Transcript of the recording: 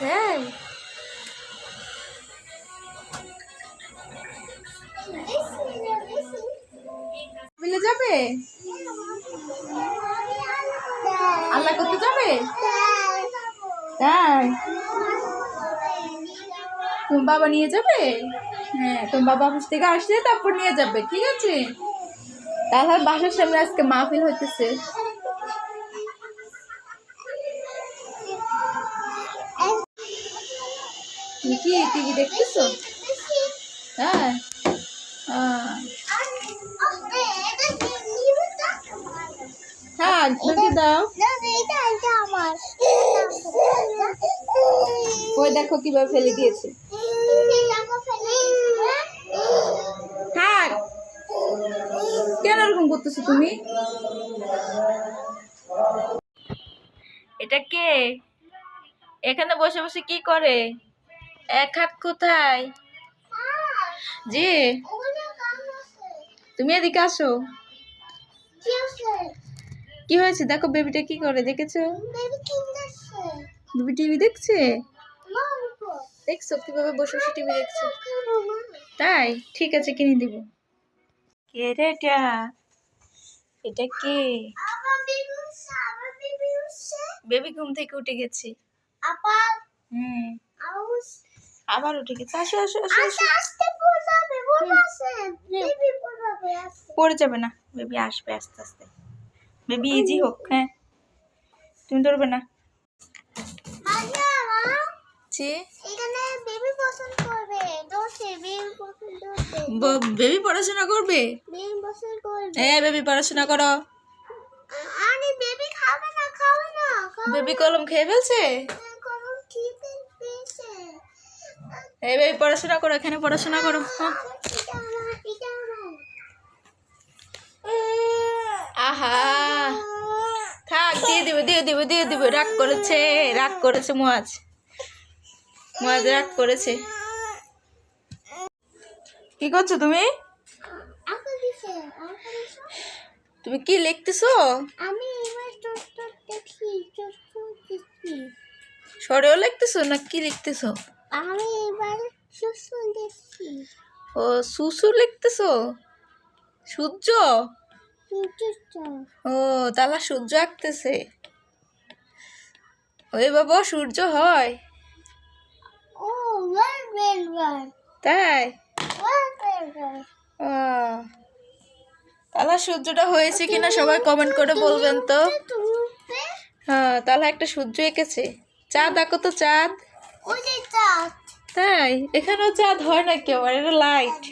হ্যাঁ। মিলে যাবে? আল্লাহ করতে যাবে? হ্যাঁ। তোমার বাবা নিয়ে যাবে? হ্যাঁ তোমার বাবা অফিস থেকে আসলে তারপর নিয়ে যাবে, ঠিক আছে? তাহলে বাসার সামনে আজকে মাহফিল হইতেছে। তুমি কি, টিভি দেখতেছো? হ্যাঁ? হ্যাঁ নাকি দাও। ওই দেখো কীভাবে ফেলে দিয়েছে। থাক। কেন এরকম করতেছো তুমি? এটা কে? এখানে বসে বসে কি করে? এক হাত কোথায়? জি। তুমি এদিকে আসো। কি হয়েছে? দেখো বেবিটা কি করে দেখেছ? বেবি টিভি দেখছে? দেখছ? কীভাবে বসে বসে টিভি দেখছে? তাই? ঠিক আছে কিনে দিব। কে রে এটা? এটা কে? বেবি ঘুম থেকে উঠে গেছে। হুম। আবার উঠে গেছে। আসো আসো আসো আসো। পড়ে যাবে না। বেবি আসবে আস্তে আস্তে। বেবি ইজি হোক হ্যাঁ। তুমি ধরবে না? বেবি করবে। বেবি পড়াশোনা করবে? হ্যাঁ বেবি পড়াশোনা করো। বেবি কলম খেয়ে ফেলছে না কোনো খিদে পেয়েছে এই বেবি পড়াশোনা করো, এখানে পড়াশোনা করো। হ্যাঁ। আহা। থাক, দিয়ে দিবে দিয়ে দিবে দিয়ে দিবে। রাগ করেছে রাগ করেছে মোয়াজ। মোয়াজ রাগ করেছে। কি করছ তুমি? তুমি কি লিখতেছো? সরেও লিখতেছো না কি লিখতেছো? আমি এবার সুসু দেখি ও সুসু লিখতেছো? সূর্য? ও তালা সূর্য আঁকতেছে। ওই বাবা সূর্য হয়। ও তাই? তালা সূর্যটা হয়েছে কিনা সবাই কমেন্ট করে বলবেন তো। হ্যাঁ তাহলে একটা সূর্য এঁকেছে। চাঁদ আঁকো তো চাঁদ। তাই? এখানেও চাঁদ হয় না কেউ আর এটা লাইট